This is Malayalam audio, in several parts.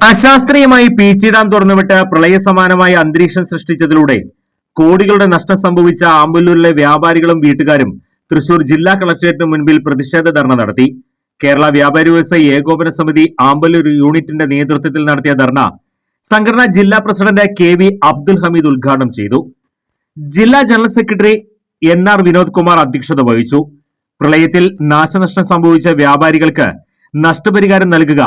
അശാസ്ത്രീയമായി പീച്ചി ഡാം തുറന്നുവിട്ട് പ്രളയസമാനമായ അന്തരീക്ഷം സൃഷ്ടിച്ചതിലൂടെ കോടികളുടെ നഷ്ടം സംഭവിച്ച ആമ്പല്ലൂരിലെ വ്യാപാരികളും വീട്ടുകാരും തൃശൂർ ജില്ലാ കളക്ടറേറ്റിന് മുൻപിൽ പ്രതിഷേധ ധർണ നടത്തി. കേരള വ്യാപാരി വ്യവസായി ഏകോപന സമിതി ആമ്പല്ലൂർ യൂണിറ്റിന്റെ നേതൃത്വത്തിൽ നടത്തിയ ധർണ സംഘടനാ ജില്ലാ president K V Abdul Hameed ഉദ്ഘാടനം ചെയ്തു. ജില്ലാ general secretary N R Vinod Kumar അധ്യക്ഷത വഹിച്ചു. പ്രളയത്തിൽ നാശനഷ്ടം സംഭവിച്ച വ്യാപാരികൾക്ക് നഷ്ടപരിഹാരം നൽകുക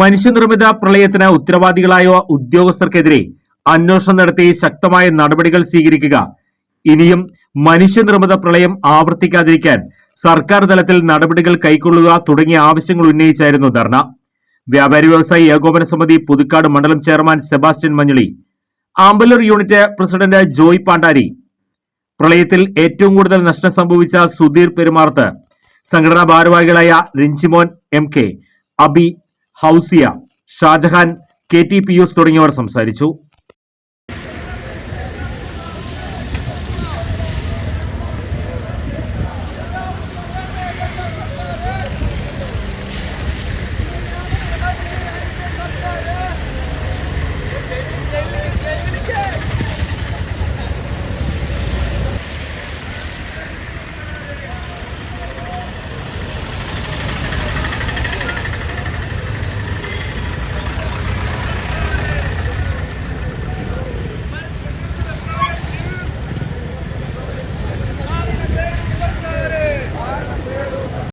മനുഷ്യനിർമ്മിത പ്രളയത്തിന് ഉത്തരവാദികളായ ഉദ്യോഗസ്ഥർക്കെതിരെ അന്വേഷണം നടത്തി ശക്തമായ നടപടികൾ സ്വീകരിക്കുക. ഇനിയും മനുഷ്യനിർമ്മിത പ്രളയം ആവർത്തിക്കാതിരിക്കാൻ സർക്കാർ തലത്തിൽ നടപടികൾ കൈക്കൊള്ളുക തുടങ്ങിയ ആവശ്യങ്ങൾ ഉന്നയിച്ചായിരുന്നു ധർണ. വ്യാപാരി വ്യവസായി ഏകോപന സമിതി പുതുക്കാട് മണ്ഡലം chairman Sebastian Manjali. Amballoor unit president Joy Pandari. പ്രളയത്തിൽ ഏറ്റവും കൂടുതൽ നഷ്ടം സംഭവിച്ച സുധീർ പെരുമാർത്ത്. സംഘടനാ ഭാരവാഹികളായ Rinchimon M K Abi Housiya Shajahan K T Pius തുടങ്ങിയവർ സംസാരിച്ചു.